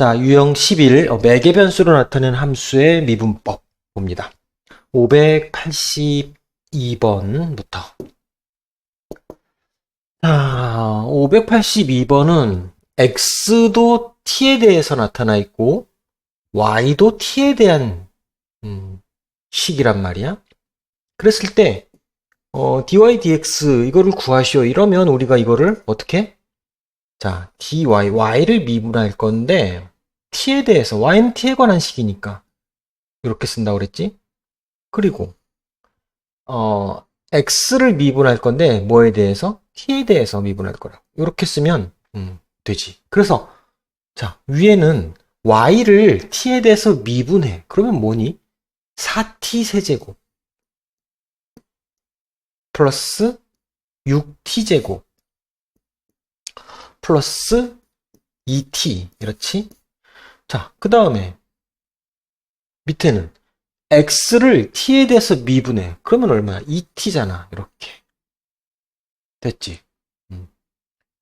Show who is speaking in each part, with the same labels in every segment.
Speaker 1: 자, 유형 11, 어, 매개 변수로 나타낸 함수의 미분법 봅니다. 582번부터. 자, 582번은 x도 t에 대해서 나타나 있고, y도 t에 대한 음, 식이란 말이야. 그랬을 때, 어, dy dx 이거를 구하시오. 이러면 우리가 이거를 어떻게? 자, dy, y를 미분할 건데, t에 대해서, y는 t에 관한 식이니까, 이렇게 쓴다고 그랬지? 그리고, 어, x를 미분할 건데, 뭐에 대해서? t에 대해서 미분할 거라고. 이렇게 쓰면, 음, 되지. 그래서, 자, 위에는 y를 t에 대해서 미분해. 그러면 뭐니? 4t 세제곱. 플러스 6t제곱. 플러스 2t. 이렇지? 자, 그 다음에 밑에는 x를 t에 대해서 미분해. 그러면 얼마야? 2t잖아. 이렇게. 됐지? 음.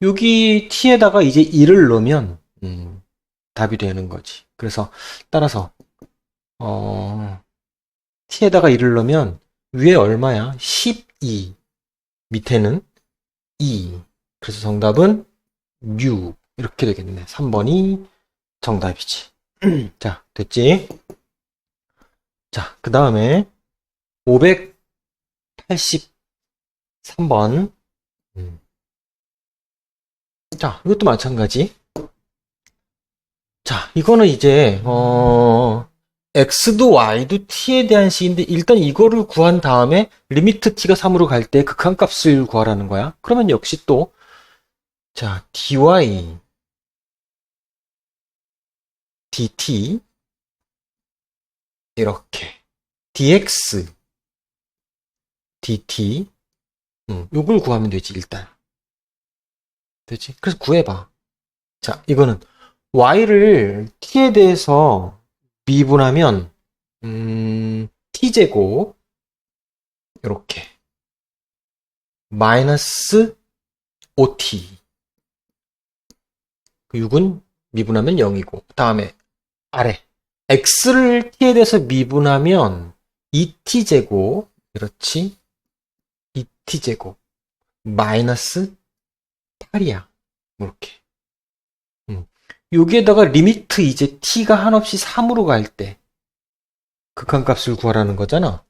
Speaker 1: 여기 t에다가 이제 1을 넣으면 음, 답이 되는 거지. 그래서 따라서 어, t에다가 1을 넣으면 위에 얼마야? 12. 밑에는 2. 그래서 정답은 6. 이렇게 되겠네. 3번이 정답이지. 자, 됐지? 자, 그 다음에 583번. 음. 자, 이것도 마찬가지. 자, 이거는 이제, 어, x도 y도 t에 대한 식인데, 일단 이거를 구한 다음에, 리미트 t가 3으로 갈 때 극한값을 구하라는 거야. 그러면 역시 또, 자, dy, dt, 이렇게, dx, dt, 음, 요걸 구하면 되지, 일단. 되지? 그래서 구해봐. 자, 이거는 y를 t에 대해서 미분하면 음, t제곱 이렇게 마이너스 5t 그 6은 미분하면 0이고 다음에 아래. X를 t에 대해서 미분하면 2t제곱 그렇지? 2t제곱. 마이너스 8이야. 이렇게. 여기에다가 리미트 이제 t가 한없이 3으로 갈 때 극한값을 구하라는 거잖아.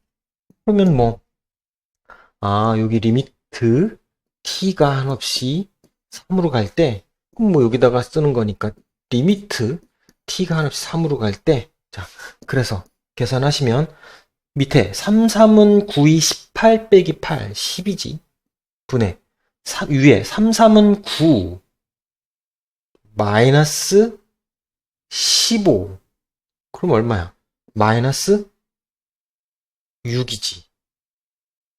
Speaker 1: 그러면 뭐, 아, 여기 리미트 t가 한없이 3으로 갈 때, 그럼 뭐 여기다가 쓰는 거니까 리미트 t가 한없이 3으로 갈 때, 자, 그래서 계산하시면 밑에 3, 3은 9, 2, 18 빼기 8, 10이지. 분의 3, 위에 3, 3은 9, 마이너스 15. 그럼 얼마야? 마이너스 6이지.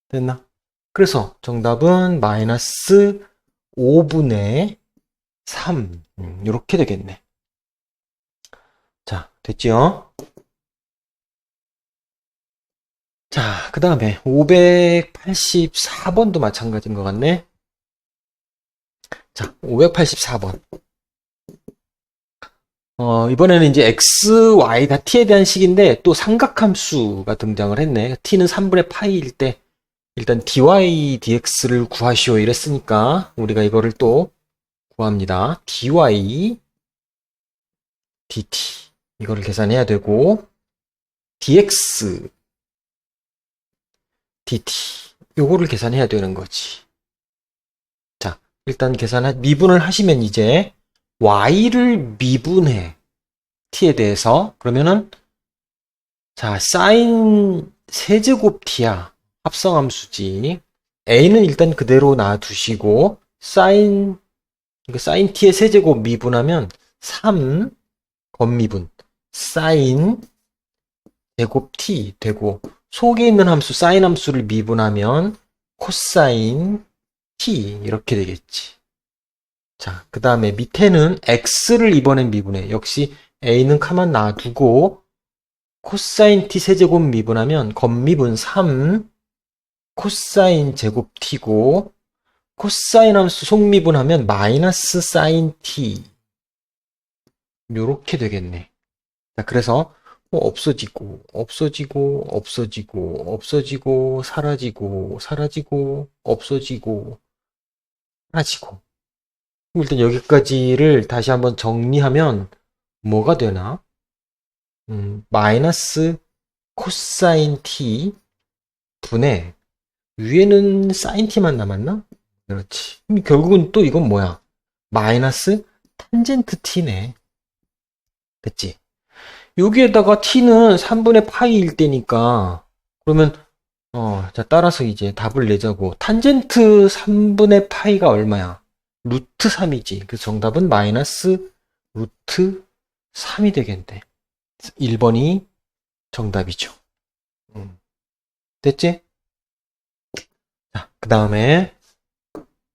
Speaker 1: 됐나? 그래서 정답은 마이너스 5분의 3. 음, 이렇게 되겠네. 자, 됐죠? 자, 그 다음에 584번도 마찬가지인 것 같네. 자, 584번. 어, 이번에는 이제 x, y 다 t에 대한 식인데 또 삼각함수가 등장을 했네. t는 3분의 파이일 때 일단 dy dx를 구하시오 이랬으니까 우리가 이거를 또 구합니다. dy dt 이거를 계산해야 되고 dx dt. 요거를 계산해야 되는 거지. 자, 일단 계산 미분을 하시면 이제 y를 미분해. t에 대해서. 그러면은 자 사인 세제곱 t야. 합성함수지. a는 일단 그대로 놔두시고 사인 그러니까 사인 t의 세제곱 미분하면 3 겉미분 사인 제곱 t 되고 속에 있는 함수 사인 함수를 미분하면 코사인 t 이렇게 되겠지. 자, 그 다음에 밑에는 x를 이번엔 미분해. 역시 a는 가만 놔두고 코사인 t 세제곱 미분하면 겉미분 3 코사인 제곱 t고 코사인 함수 속미분하면 마이너스 사인 t 요렇게 되겠네. 자, 그래서 뭐 없어지고, 없어지고, 없어지고, 없어지고, 사라지고, 사라지고, 없어지고, 사라지고. 일단 여기까지를 다시 한번 정리하면 뭐가 되나? 음, 마이너스 코사인 t 분의 위에는 사인 t만 남았나? 그렇지. 결국은 또 이건 뭐야? 마이너스 탄젠트 t네. 됐지? 여기에다가 t는 3분의 파이일 때니까 그러면 어, 자 따라서 이제 답을 내자고. 탄젠트 3분의 파이가 얼마야? 루트 3이지. 그래서 정답은 마이너스 루트 3이 되겠네. 1번이 정답이죠. 음. 됐지? 자, 그 다음에,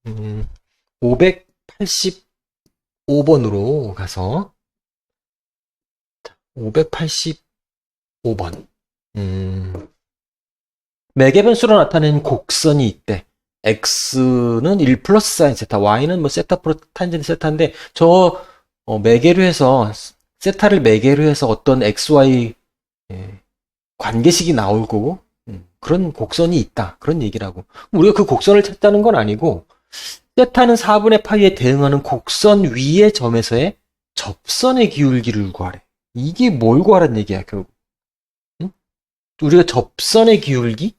Speaker 1: 음, 585번으로 가서, 585번. 음, 매개 변수로 나타낸 곡선이 있대. x는 1 플러스 사인 세타, y는 뭐 세타 프로 탄젠트 세타인데, 저, 어, 매개로 해서, 세타를 매개로 해서 어떤 xy 예, 관계식이 나올 거고, 음, 그런 곡선이 있다. 그런 얘기라고. 우리가 그 곡선을 찾자는 건 아니고, 세타는 4분의 파이에 대응하는 곡선 위의 점에서의 접선의 기울기를 구하래. 이게 뭘 구하란 얘기야, 결국. 응? 우리가 접선의 기울기?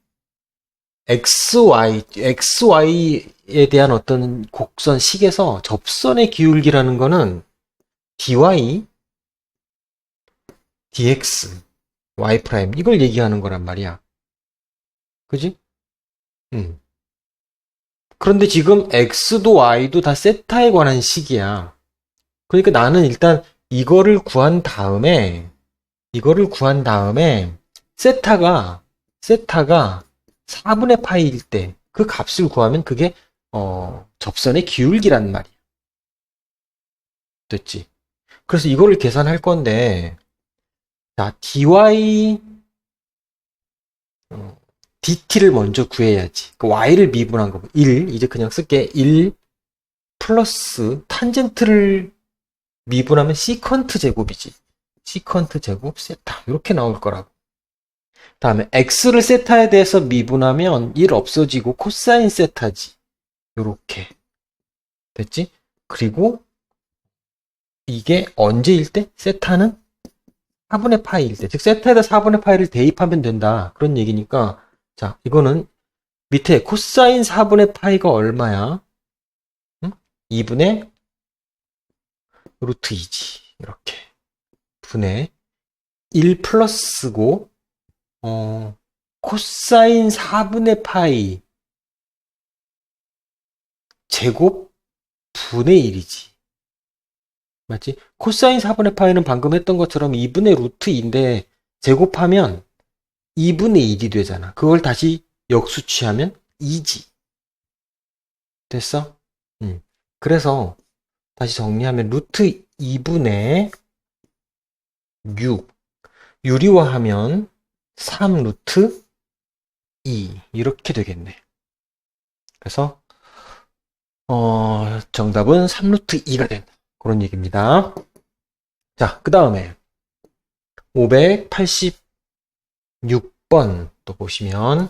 Speaker 1: XY, XY에 대한 어떤 곡선 식에서 접선의 기울기라는 거는 dy, dx, y 프라임 이걸 얘기하는 거란 말이야. 그지? 음. 그런데 지금 x도 y도 다 세타에 관한 식이야. 그러니까 나는 일단 이거를 구한 다음에 이거를 구한 다음에 세타가 세타가 4분의 파이일 때 그 값을 구하면 그게 어, 접선의 기울기란 말이야. 됐지? 그래서 이거를 계산할 건데 자, dy 어, dt를 먼저 구해야지. 그 y를 미분한 거. 1 이제 그냥 쓸게. 1 플러스 탄젠트를 미분하면 시컨트 제곱이지. 시컨트 제곱 세타 이렇게 나올 거라고. 다음에 x를 세타에 대해서 미분하면 1 없어지고 코사인 세타지. 요렇게. 됐지? 그리고 이게 언제일 때? 세타는 4분의 파이일 때. 즉 세타에다 4분의 파이를 대입하면 된다. 그런 얘기니까 자, 이거는 밑에 코사인 4분의 파이가 얼마야? 응? 2분의 루트 2지. 이렇게. 분의 1 플러스고 어, 코사인 4분의 파이 제곱 분의 1이지. 맞지? 코사인 4분의 파이는 방금 했던 것처럼 2분의 루트 2인데 제곱하면 2분의 1이 되잖아. 그걸 다시 역수취하면 2지. 됐어? 음. 그래서 다시 정리하면 루트 2분의 6 유리화하면 3 루트 2 이렇게 되겠네. 그래서 어, 정답은 3 루트 2가 된다. 그런 얘기입니다. 자, 그 다음에 586번 또 보시면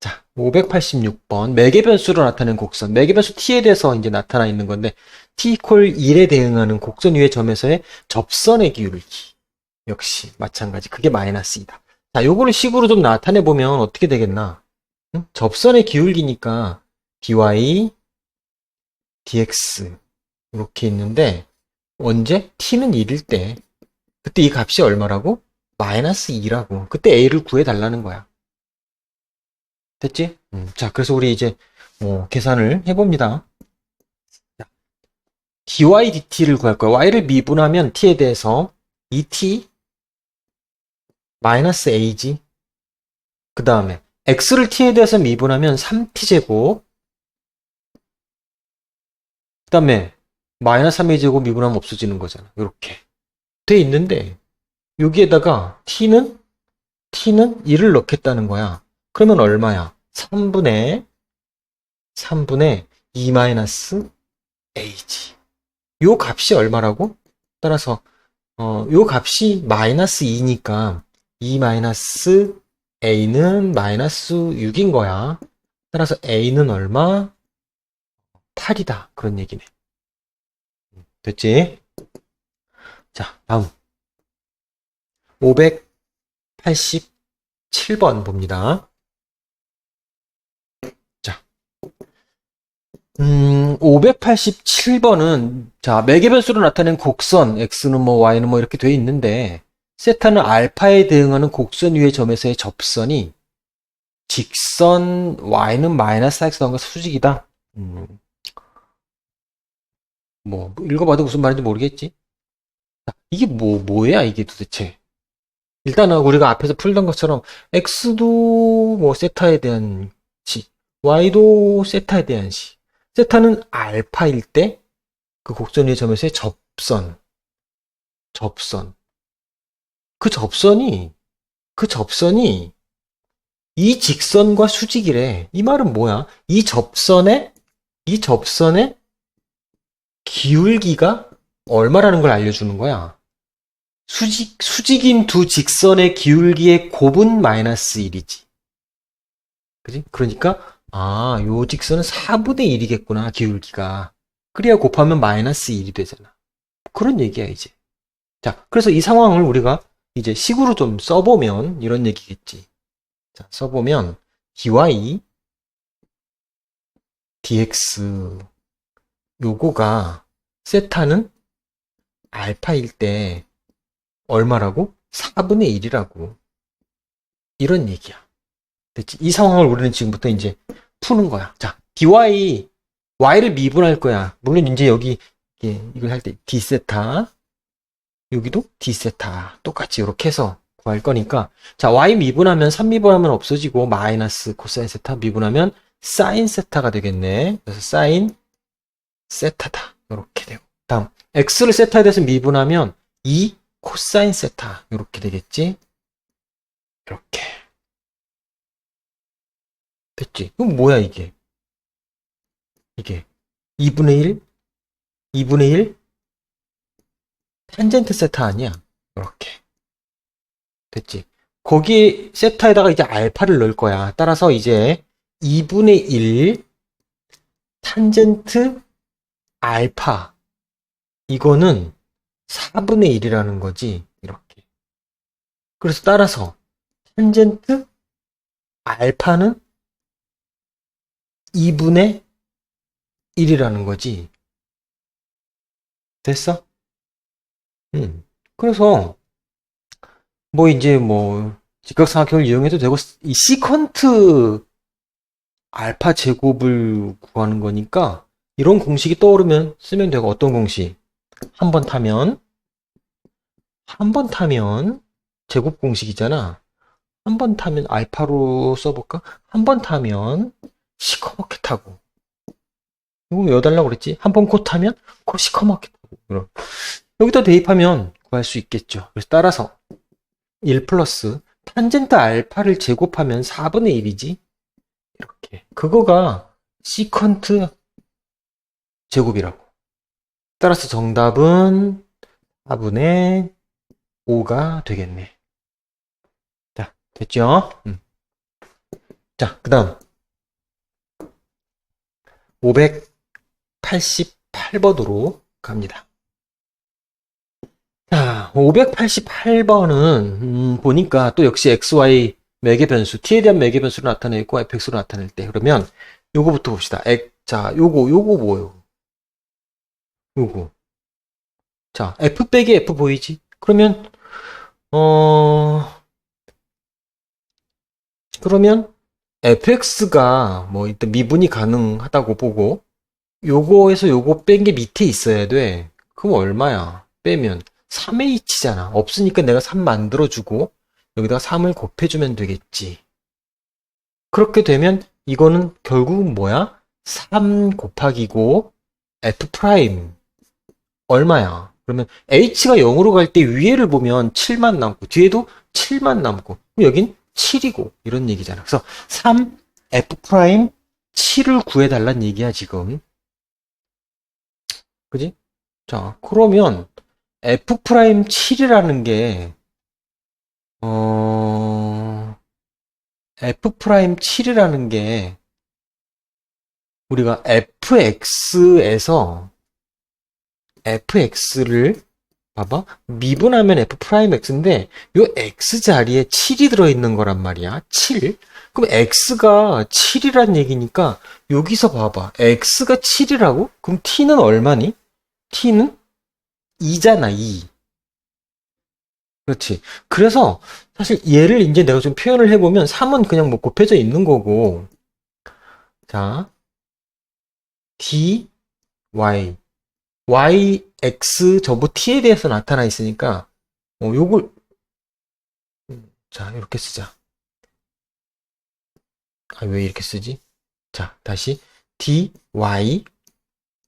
Speaker 1: 자, 586번 매개 변수로 나타낸 곡선 매개 변수 t에 대해서 이제 나타나 있는 건데 t 콜 1에 대응하는 곡선 위의 점에서의 접선의 기울기 역시 마찬가지. 그게 마이너스 이다. 자, 요거를 식으로 좀 나타내 보면 어떻게 되겠나? 응? 접선의 기울기니까 dy, dx 이렇게 있는데 언제? t는 1일 때 그때 이 값이 얼마라고? 마이너스 2라고. 그때 a를 구해 달라는 거야. 됐지? 음, 자, 그래서 우리 이제 뭐 계산을 해봅니다. 자, dy dt를 구할 거야. y를 미분하면 t에 대해서 2t 마이너스 a지. 그 다음에 x를 t에 대해서 미분하면 3t제곱 그 다음에 마이너스 3의 제곱 미분하면 없어지는 거잖아. 이렇게 돼 있는데 여기에다가 t는 t는 1을 넣겠다는 거야. 그러면 얼마야? 3분의 3분의 2 마이너스 a지. 요 값이 얼마라고? 따라서 어, 요 값이 마이너스 2니까 2 마이너스 a는 마이너스 6인 거야. 따라서 a는 얼마? 8이다. 그런 얘기네. 됐지? 자, 다음. 587번 봅니다. 자. 음, 587번은, 자, 매개 변수로 나타낸 곡선, x는 뭐, y는 뭐, 이렇게 돼 있는데, 세타는 알파에 대응하는 곡선 위의 점에서의 접선이 직선 y는 마이너스 x 더한가 수직이다. 음, 뭐, 읽어봐도 무슨 말인지 모르겠지? 자, 이게 뭐, 뭐야, 이게 도대체? 일단은 우리가 앞에서 풀던 것처럼 x도 뭐 세타에 대한 식, y도 세타에 대한 식. 세타는 알파일 때 그 곡선 위의 점에서의 접선. 접선. 그 접선이, 그 접선이 이 직선과 수직이래. 이 말은 뭐야? 이 접선에, 이 접선에 기울기가 얼마라는 걸 알려주는 거야. 수직, 수직인 두 직선의 기울기의 곱은 마이너스 1이지. 그지? 그러니까, 아, 요 직선은 4분의 1이겠구나, 기울기가. 그래야 곱하면 마이너스 1이 되잖아. 그런 얘기야, 이제. 자, 그래서 이 상황을 우리가 이제 식으로 좀 써보면 이런 얘기겠지. 자, 써보면 dy dx 요거가 세타는 알파일 때 얼마라고? 4분의 1이라고. 이런 얘기야. 됐지? 이 상황을 우리는 지금부터 이제 푸는 거야. 자, dy, y를 미분할 거야. 물론 이제 여기, 예, 이걸 할 때 d세타, 여기도 d세타. 똑같이 이렇게 해서 구할 거니까. 자, y 미분하면 3 미분하면 없어지고, 마이너스 코사인 세타 미분하면 사인 세타가 되겠네. 그래서 사인 세타다. 이렇게 되고. 다음, x를 세타에 대해서 미분하면 2 코사인 세타. 이렇게 되겠지? 이렇게. 됐지? 그럼 뭐야, 이게? 이게 2분의 1? 2분의 1? 탄젠트 세타 아니야? 이렇게. 됐지? 거기 세타에다가 이제 알파를 넣을 거야. 따라서 이제 2분의 1 탄젠트 알파. 이거는 4분의 1이라는 거지. 이렇게. 그래서 따라서 탄젠트 알파는 2분의 1이라는 거지. 됐어? 음. 그래서 뭐 이제 뭐 직각삼각형을 이용해도 되고 이 시컨트 알파 제곱을 구하는 거니까 이런 공식이 떠오르면 쓰면 되고 어떤 공식? 한 번 타면 한 번 타면 제곱 공식이잖아. 한 번 타면 알파로 써볼까? 한 번 타면 시커멓게 타고 이거 왜 해달라고 그랬지? 한 번 코 타면 코 시커멓게 타고 그럼 여기다 대입하면 구할 수 있겠죠. 그래서 따라서 1 플러스 탄젠트 알파를 제곱하면 4분의 1이지. 이렇게. 그거가 시컨트 제곱이라고. 따라서 정답은 4분의 5가 되겠네. 자, 됐죠? 음. 자, 그 다음. 588번으로 갑니다. 자, 588번은 음, 보니까 또 역시 xy 매개 변수, t에 대한 매개 변수로 나타내고 fx로 나타낼 때 그러면 요거부터 봅시다. 액, 자, 요거 요거 뭐요? 요거. 자, f 빼기 f 보이지? 그러면 어 그러면 fx가 뭐 일단 미분이 가능하다고 보고 요거에서 요거 뺀 게 밑에 있어야 돼. 그럼 얼마야? 빼면 3h잖아. 없으니까 내가 3 만들어주고 여기다가 3을 곱해주면 되겠지. 그렇게 되면 이거는 결국은 뭐야? 3 곱하기고 f 프라임 얼마야? 그러면 h가 0으로 갈 때 위에를 보면 7만 남고 뒤에도 7만 남고 그럼 여긴 7이고 이런 얘기잖아. 그래서 3 f 프라임 7을 구해달란 얘기야 지금. 그지? 자, 그러면 f 프라임 7이라는 게 어, f 프라임 7이라는 게 우리가 fx에서 fx를 봐봐. 미분하면 f 프라임 x인데 요 x 자리에 7이 들어 있는 거란 말이야. 7 그럼 x가 7이란 얘기니까 여기서 봐봐. X가 7이라고? 그럼 t는 얼마니? t는 2잖아 2 그렇지. 그래서 사실 얘를 이제 내가 좀 표현을 해 보면 3은 그냥 뭐 곱해져 있는 거고. 자 d y y x 저부 t에 대해서 나타나 있으니까 어 요걸 음, 자 이렇게 쓰자. 아 왜 이렇게 쓰지? 자 다시. d y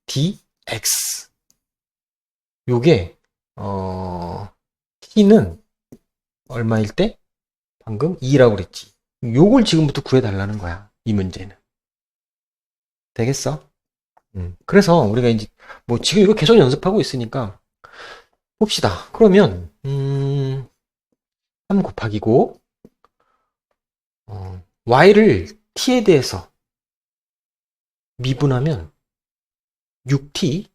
Speaker 1: d x 요게 어 t는 얼마일 때? 방금 2라고 그랬지. 요걸 지금부터 구해달라는 거야 이 문제는. 되겠어? 음, 그래서 우리가 이제 뭐 지금 이거 계속 연습하고 있으니까 봅시다. 그러면 음, 3 곱하기 고 어, y를 t에 대해서 미분하면 6t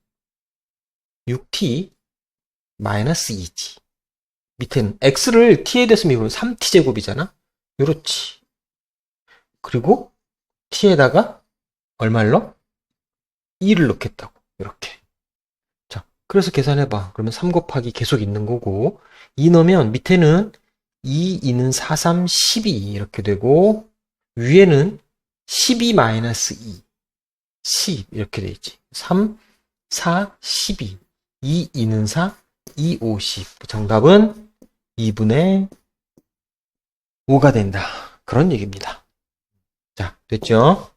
Speaker 1: 6t 마이너스 2지 밑에는 x를 t에 대해서 미분하면 3t 제곱이잖아. 요렇지. 그리고 t에다가 얼마를 넣어? 2를 넣겠다고. 이렇게. 자, 그래서 계산해봐. 그러면 3 곱하기 계속 있는 거고, 2 넣으면 밑에는 2, 2는 4, 3, 12 이렇게 되고, 위에는 12 마이너스 2, 10 이렇게 돼 있지. 3, 4, 12. 2, 2는 4, 2, 50. 정답은 2분의 5가 된다. 그런 얘기입니다. 자, 됐죠?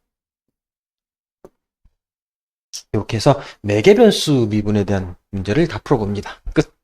Speaker 1: 이렇게 해서 매개 변수 미분에 대한 문제를 다 풀어봅니다. 끝.